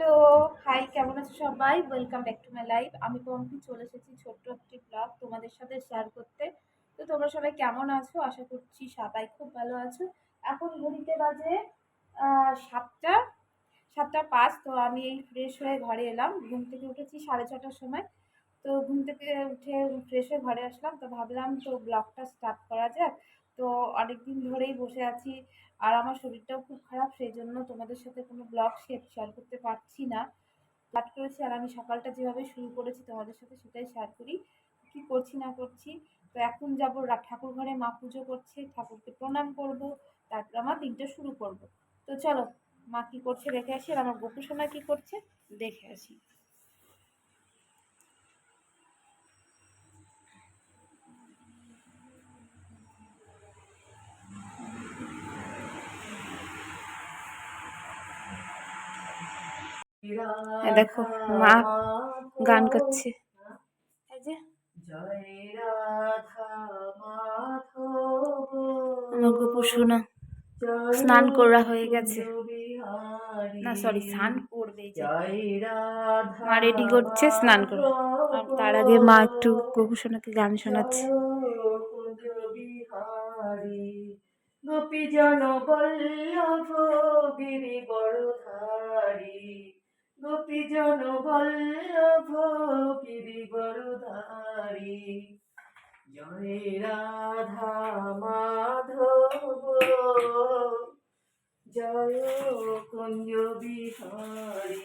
Hello, high, কেমন আছো সবাই? Welcome back to my life আমি পম্পি চলে এসেছি ছোট্ট একটি ব্লগ তোমাদের সাথে শেয়ার করতে। তো তোমরা সবাই কেমন আছো? আশা করছি সবাই খুব ভালো আছো। এখন ঘড়িতে বাজে সাতটা সাতটা পাঁচ, তো আমি এই ফ্রেশ হয়ে ঘরে এলাম। ঘুম থেকে উঠেছি সাড়ে ছটার সময়। তো ঘুম থেকে উঠে ফ্রেশ হয়ে ঘরে আসলাম। তো ভাবলাম তো ব্লগটা স্টার্ট করা যাক। তো অনেক দিন ধরেই বসে আছি। আর আমার শরীরটাও খুব খারাপ সেই জন্য তোমাদের সাথে কোনো ব্লগ শেয়ার করতে পারছি না। স্টার্ট করেছি আর আমি সকালটা যেভাবে শুরু করেছি তোমাদের সাথে সেটাই শেয়ার করি। কী করছি, না করছি? তো এখন যাব ঠাকুর ঘরে মা পুজো করছে, ঠাকুরকে প্রণাম করব, তারপর আমার দিনটা শুরু করব। তো চলো, মা কী করছে দেখে আসি আর আমার গোপু সোনা কী করছে দেখে আসি। দেখো, মা গান করছে। আমার গোপু সোনা স্নান করা হয়ে গেছে। না সরি স্নান করবে মা রেডি করছে স্নান করবে। আর তার আগে মা একটু গোপু সোনাকে গান শোনাচ্ছে। বিহারী গোপীজন বল্লভ, গিরি বড়ধারী। গোপীজন বল্লভ গিরি বড়ধারী জয় রাধা মাধব। জয় কুঞ্জ বিহারী।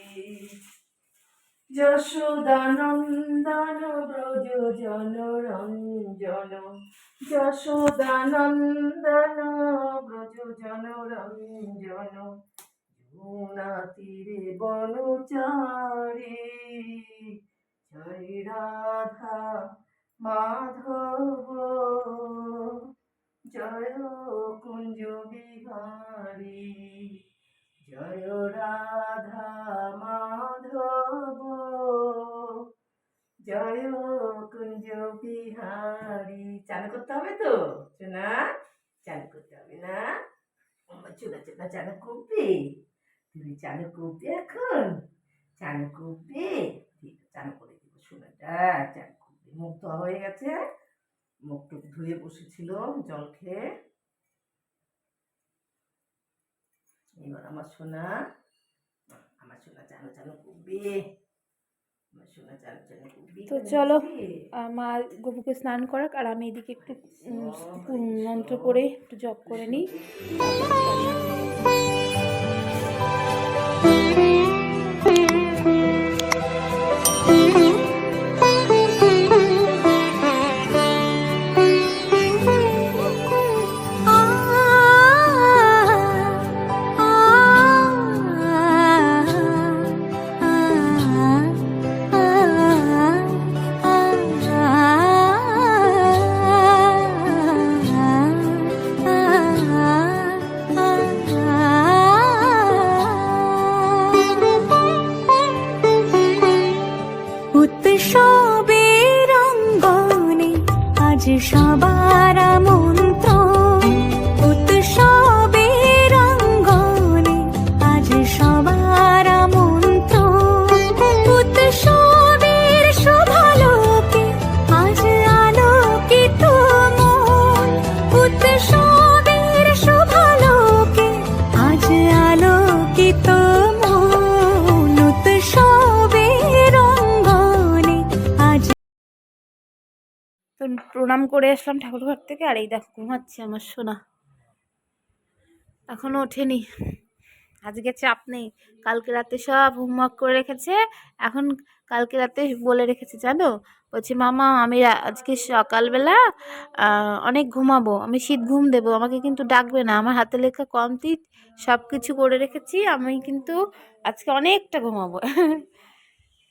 যশোদানন্দন ব্রজ জনরঞ্জন। যশোদানন্দন ব্রজ জনরঞ্জন। যমুনা তীরে বনচারী। জয় রাধা মাধব, জয় কুঞ্জ বিহারী। জয় রাধা মাধব, জয় কুঞ্জ বিহারী। চান করতে হবে তো? চুনা, চান করতে হবে না? চুলা চুনা, চান করবে? তুমি চান করবে এখন? চান করবে ঠিক চান করে দিব শোনাটা চান করবে মুখ ধোয়া হয়ে গেছে। মুখ টুক ধুয়ে বসেছিল জল খেয়ে। এবার আমার সোনা আমার সোনা চানো চানো করবে তো চলো আমার গোপুকে স্নান করাক আর আমি এদিকে একটু মন্ত্র করে একটু জপ করে নিই। প্রণাম করে আসলাম ঠাকুর ঘর থেকে, আর এই দেখো ঘুমাচ্ছে আমার সোনা। এখনও ওঠেনি। আজকে চাপ নেই। কালকে রাতে সব হোমওয়ার্ক করে রেখেছে। এখন কালকে রাতে বলে রেখেছে, জানো? বলছে, মামা, আমি আজকে সকালবেলা অনেক ঘুমাবো। আমি শীত ঘুম দেবো। আমাকে কিন্তু ডাকবে না। আমার হাতে লেখা কমপ্লিট সব কিছু করে রেখেছি। আমি কিন্তু আজকে অনেকটা ঘুমাবো।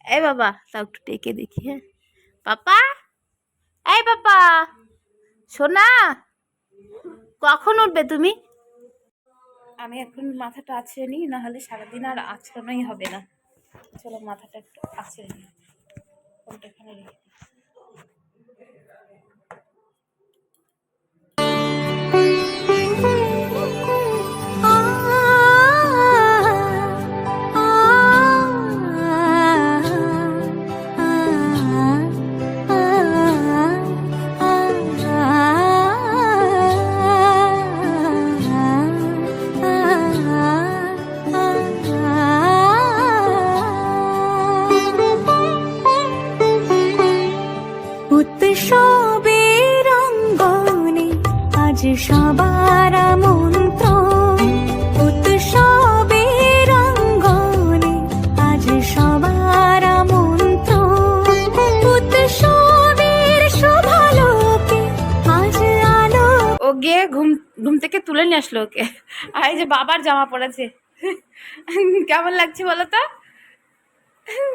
এ বাবা, তাও একটু ডেকে দেখি হ্যাঁ। পাপা? এই পাপা সোনা, কখন উঠবে তুমি? আমি এখন মাথাটা আছড়ে নিই না হলে সারাদিন আর আছড়ানোই হবে না। চলো, মাথাটা একটু আছড়ে নিই। ফোনটা এখানে রেখে সবার মন্ত্র উৎসবের অঙ্গনে আজ সবার মন্ত্র উৎসবের শোভালোকে আজ আলো ও গিয়ে ঘুম ঘুম থেকে তুলে নিয়ে আসলো ওকে। আর এই যে বাবার জামা পড়েছে। কেমন লাগছে বলো তো?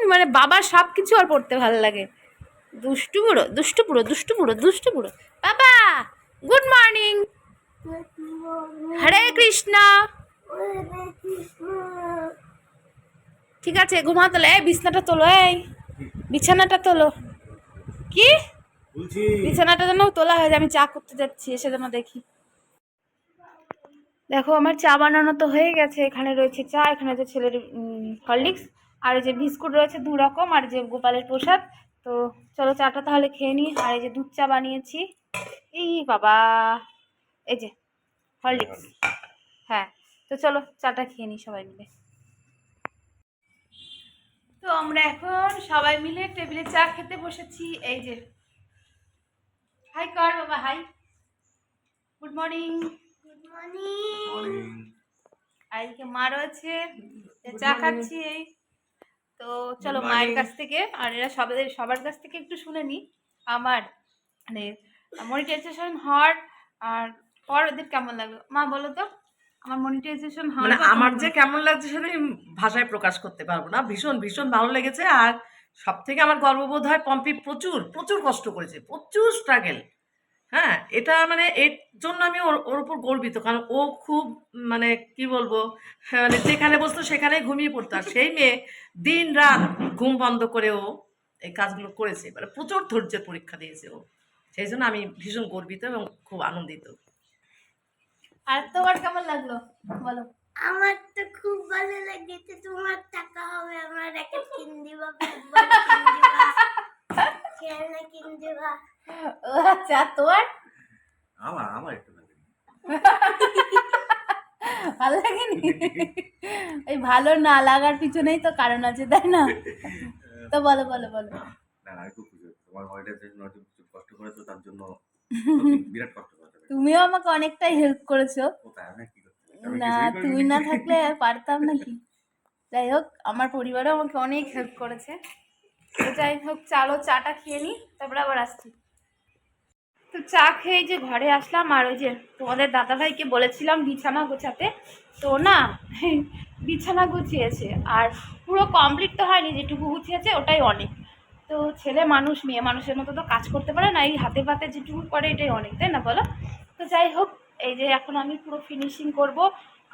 মানে বাবার সব কিছু আর পড়তে ভালো লাগে। দুষ্টু বুড়ো দুষ্টু বুড়ো দুষ্টু বুড়ো দুষ্টু বুড়ো। বাবা! গুড মর্নিং হরে কৃষ্ণ ঠিক আছে ঘুমা তোলো এই বিছনাটা তোলো এই। বিছানাটা তোলো। কি? বিছানাটা যেন তোলা হয়ে যায় আমি চা করতে যাচ্ছি এসে যেন দেখি। দেখো আমার চা বানানো তো হয়ে গেছে এখানে রয়েছে চা এখানে রয়েছে ছেলের হরলিক্স আর এই যে বিস্কুট রয়েছে দু রকম আর যে গোপালের প্রসাদ। তো চলো চাটা তাহলে খেয়ে নিই আর এই যে দুধ চা বানিয়েছি। এই বাবা এই যে হরলিক্স। হ্যাঁ তো চলো চাটা খেয়ে নিই সবাই মিলে। তো আমরা এখন সবাই মিলে টেবিলে চা খেতে বসেছি এই যে। হাই কর বাবা hi good morning good morning আর এদিকে মা রয়েছে চা খাচ্ছি। এই তো চলো মায়ের কাছ থেকে আর এরা সবাই সবার কাছ থেকে একটু শুনে নি। আমার মানে মনিটাইজেশন হওয়ার আর পর ওদের কেমন লাগল? মা বলো তো। আমার মনিটাইজেশন মানে আমার যে কেমন লাগছে সেটা আমি ভাষায় প্রকাশ করতে পারব না। ভীষণ ভীষণ ভালো লেগেছে। আর সব থেকে আমার গর্ববোধ হয় পম্পি প্রচুর প্রচুর কষ্ট করেছে। প্রচুর স্ট্রাগেল হ্যাঁ এটা মানে এর জন্য আমি ওর ওর উপর গর্বিত। কারণ ও খুব মানে কি বলব হ্যাঁ, মানে যেখানে বসতো সেখানে ঘুমিয়ে পড়তো। আর সেই মেয়ে দিন রাত ঘুম বন্ধ করে ও এই কাজগুলো করেছে। মানে প্রচুর ধৈর্যের পরীক্ষা দিয়েছে ও। সেই জন্য আমি ভীষণ গর্বিত এবং খুব আনন্দিত। আর তোমার কেমন লাগল? বলো। আমার তো খুব ভালো লেগেছে। তোমার টাকা হবে আমার র্যাকেট কিন দিবা খেলনা কিন দিবা ও আচ্ছা তোমার? আমার আমার একটু লাগে। ভালো লাগেনি? এই ভালো না লাগার পিছনেই তো কারণ আছে তাই না? তো বলো বলো বলো। না না আমি খুব খুশি হয়েছি। তোমার কষ্ট করেছ তার জন্য বিরাট কষ্ট তুমিও আমাকে অনেকটাই হেল্প করেছ। না তুমি না থাকলে পারতাম নাকি যাই হোক আমার পরিবারও আমাকে অনেক হেল্প করেছে। তো যাই হোক চালো চাটা খেয়ে নিই তারপরে আবার আসছি। তো চা খেয়ে যে ঘরে আসলাম আর ওই যে তোমাদের দাদাভাইকে বলেছিলাম বিছানা গোছাতে। তো না বিছানা গুছিয়েছে আর পুরো কমপ্লিট তো হয়নি যেটুকু গুছিয়েছে ওটাই অনেক। তো ছেলে মানুষ, মেয়ে মানুষের মতো তো কাজ করতে পারে না, এই হাতে পাতে যেটুকু করে এটাই অনেক, তাই না বলো? তো যাই হোক, এই যে এখন আমি পুরো ফিনিশিং করব,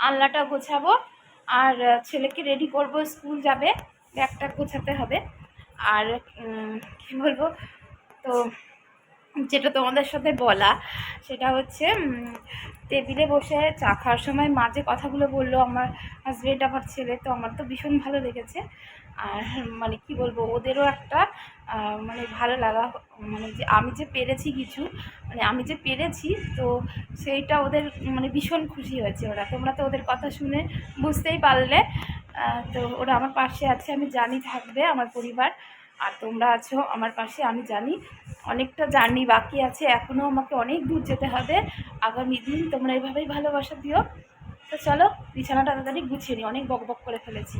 আলনাটা গোছাবো, আর ছেলেকে রেডি করব, স্কুল যাবে, ব্যাগটা গোছাতে হবে, আর কি বলব? তো যেটা তোমাদের সাথে বলা, সেটা হচ্ছে টেবিলে বসে চা খাওয়ার সময় মা যে কথাগুলো বলল, আমার হাজবেন্ড আমার ছেলে, তো আমার তো ভীষণ ভালো লেগেছে। আর মানে কি বলব, ওদেরও একটা মানে ভালো লাগা মানে যে আমি যে পেরেছি কিছু মানে আমি যে পেরেছি, তো সেইটা ওদের মানে ভীষণ খুশি হয়েছে ওরা। তোমরা তো ওদের কথা শুনে বুঝতেই পারলে তো ওরা আমার পাশে আছে, আমি জানি থাকবে আমার পরিবার। আর তোমরা আছো আমার পাশে, আমি জানি অনেকটা জার্নি বাকি আছে এখনও আমাকে অনেক দূর যেতে হবে। আগামী দিন তোমরা এভাবেই ভালোবাসা দিও। তো চলো, বিছানাটা তাড়াতাড়ি গুছিয়ে নিই, অনেক বক বক করে ফেলেছি।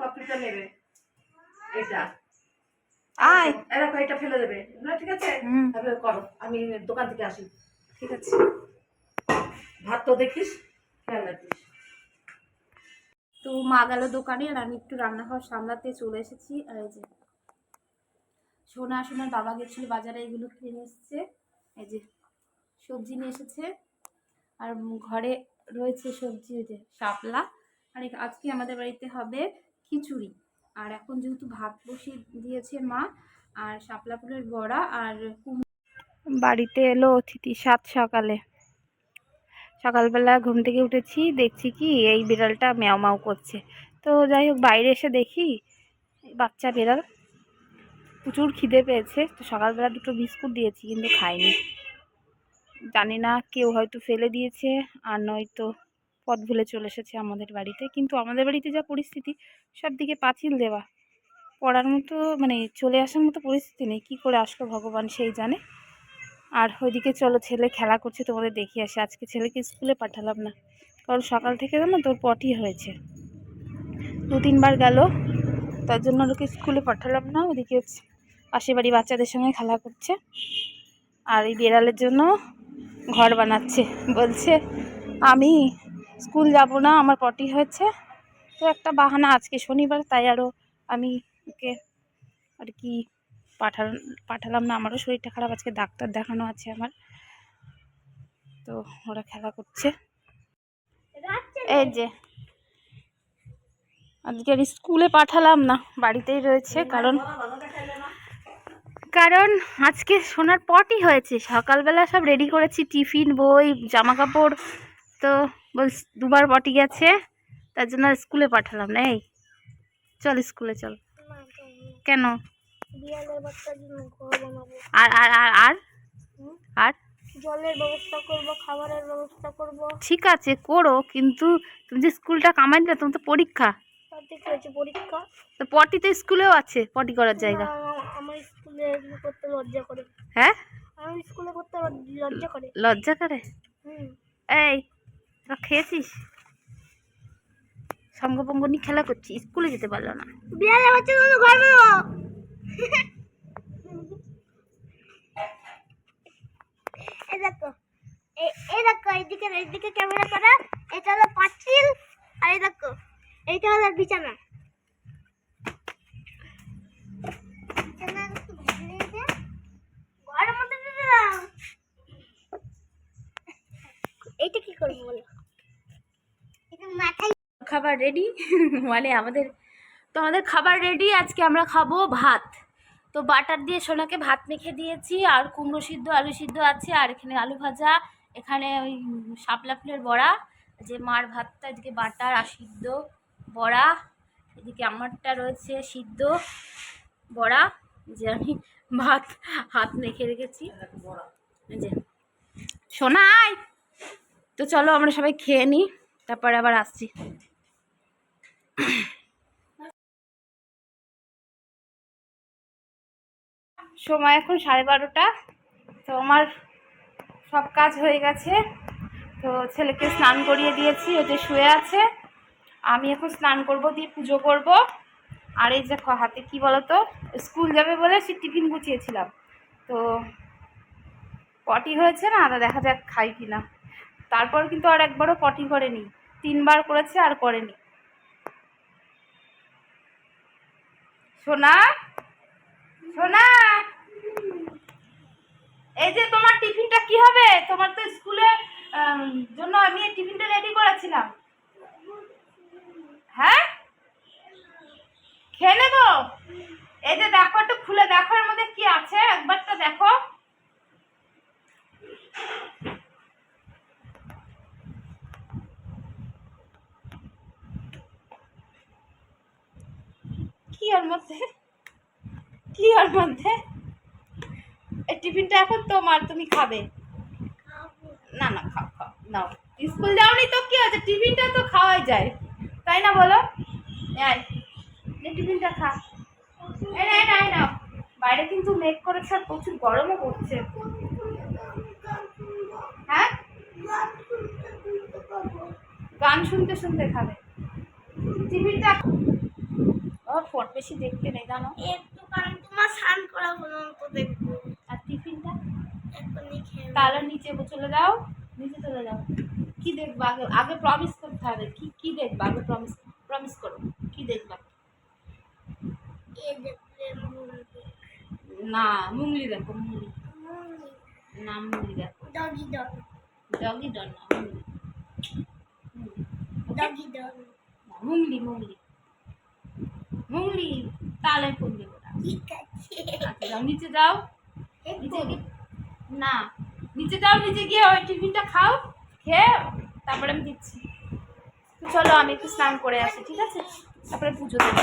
পাপড়িটা নেবে। এটা। আয়। দেখো এটা ফেলে দেবে। না ঠিক আছে। তারপরে করো। আমি দোকান থেকে আসি। ঠিক আছে। ভাত তো দেখিস খেয়াল রাখিস। তো মা গেল দোকানে আর আমি একটু রান্নাঘর সামলাতে চলে এসেছি। আর এই যে সোনা সোনার বাবা গেছিল বাজারে এগুলো কিনে এসেছে। এই যে সবজি নিয়ে এসেছে। আর ঘরে রয়েছে সবজি ওই যে শাপলা। আর আজকে আমাদের বাড়িতে হবে খিচুড়ি। আর এখন যেহেতু ভাত বসিয়ে দিয়েছে মা, আর শাপলা ফুলের বড়া আর বাড়িতে এলো অতিথি সাত সকালে। সকালবেলা ঘুম থেকে উঠেছি, দেখছি কি এই বিড়ালটা ম্যাও ম্যাও করছে। তো যাই হোক, বাইরে এসে দেখি বাচ্চা বিড়াল। প্রচুর খিদে পেয়েছে, তো সকালবেলা দুটো বিস্কুট দিয়েছি, কিন্তু খায়নি জানি না কেউ হয়তো ফেলে দিয়েছে, আর নয়তো পথ ভুলে চলে এসেছে আমাদের বাড়িতে। কিন্তু আমাদের বাড়িতে যা পরিস্থিতি, সব দিকে পাঁচিল দেওয়া। পড়ার মতো মানে চলে আসার মতো পরিস্থিতি নেই। কী করে আসলো ভগবান সেই জানে। আর ওইদিকে চলো, ছেলে খেলা করছে, তোমাদের দেখিয়ে আসে। আজকে ছেলেকে স্কুলে পাঠালাম না। কারণ সকাল থেকে জানো তোর পটি হয়েছে। দু তিনবার গেল, তার জন্য ওকে স্কুলে পাঠালাম না। ওদিকে পাশে বাড়ি বাচ্চাদের সঙ্গে খেলা করছে। আর এই বিড়ালের জন্য ঘর বানাচ্ছে। বলছে, আমি স্কুল যাব না, আমার পটি হয়েছে। তো একটা বাহানা আজকে শনিবার, তাই আরও আমি ওকে আর কি পাঠাল পাঠালাম না। আমারও শরীরটা খারাপ, আজকে ডাক্তার দেখানো আছে আমার। তো ওরা খেলা করছে। এই যে, আজকে আর স্কুলে পাঠালাম না, বাড়িতেই রয়েছে, কারণ কারণ আজকে সোনার পটি হয়েছে। সকালবেলা সব রেডি করেছি, টিফিন, বই জামা কাপড় তো বল দুবার পটি গেছে তার জন্য স্কুলে পাঠালাম না এই। চল স্কুলে চল। কেন? আর আর আর আর? আর? জলের ব্যবস্থা করব খাবারের ব্যবস্থা করব। ঠিক আছে করো কিন্তু তুমি যে স্কুলটা কামাই দিলে তোমার তো পরীক্ষা। পরীক্ষা। তো পটি তো স্কুলেও আছে পটি করার জায়গা। আমার স্কুলে করতে লজ্জা করে। হ্যাঁ? আমার স্কুলে করতে লজ্জা করে। লজ্জা করে? হুম। এই তোরা খেয়েছিস? সঙ্গপঙ্গ নিয়ে খেলা করছি, স্কুলে যেতে পারল না। এই এই এইদিকে ক্যামেরা করা, এটা পাঁচিল, আর এই এইটা হলো। এইটা কি করব বলো? খাবার রেডি মানে আমাদের তো আমাদের খাবার রেডি আজকে আমরা খাব ভাত। তো বাটার দিয়ে সোনাকে ভাত মেখে দিয়েছি, আর কুমড়ো সিদ্ধ, আলু সিদ্ধ আছে, আর এখানে আলু ভাজা, এখানে ওই শাপলা ফুলের বড়া, যে মার ভাতটা, এদিকে বাটার আর সিদ্ধ বড়া, এদিকে আমারটা রয়েছে সিদ্ধ বড়া যে আমি ভাত, হাত মেখে রেখেছি। সোনাই তো চলো আমরা সবাই খেয়ে নিই তারপরে আবার আসছি। সময় এখন সাড়ে বারোটা। তো আমার সব কাজ হয়ে গেছে। তো ছেলেকে স্নান করিয়ে দিয়েছি, ও যে শুয়ে আছে। আমি এখন স্নান করব, দিয়ে পুজো করব। আর এই যে হাতে কি বলতো? স্কুল যাবে বলে সে টিফিন গুছিয়েছিলাম। তো পটি হয়েছে না, তো দেখা যাক খাই কি না তারপর কিন্তু আর একবারও পটি করেনি। তিনবার করেছে আর করেনি। সোনা? সোনা? এই যে তোমার টিফিনটা কি হবে? তোমার তো স্কুলে জন্য আমি টিফিনটা রেডি করেছিলাম। হ্যাঁ? খেয়ে নেব? এই যে দেখো, একটু খুলে দেখো এর মধ্যে কি আছে একবার তো দেখো। কি ওর মধ্যে? কি ওর মধ্যে টিফিনটা এখন তোমার, তুমি খাবে? না না, খাও খাও, নাও। স্কুল যাওনি তো, কি আছে টিফিনটা তো খাওয়াই যায়। তাই না বলো? টিফিনটা খা। এই না বাইরে কিন্তু মেঘ করেছে আর প্রচুর গরমও পড়ছে। হ্যাঁ? গান শুনতে শুনতে খাবে। টিভিটা ও ফোন বেশি দেখতে নেই জানো? একটু কারণ তোমার স্নান করা হলো তো দেখব। আর টিফিনটা? এখনই খেয়ে তাহলে নিচে চলে যাও নিচে চলে যাও। কি দেখবা আগে? আগে প্রমিস করতে হবে। কি কি দেখবা আগে প্রমিস প্রমিস করো। কি দেখবা? না মুংলি দেখো মুরগি না মুংলি দেখো। ডগি ডগ ডগি ডন না মুংলি। ডগি ডগ না, মুংলি মুংলি তাহলে ফোন দেবো না। ঠিক আছে। আচ্ছা যাও নিচে যাও। নিচে না নিচে যাও নিচে গিয়ে ওই টিফিনটা খাও খেয়ে তারপরে আমি দিচ্ছি। চলো আমি একটু স্নান করে আসি ঠিক আছে? তারপরে পুজো দেবো।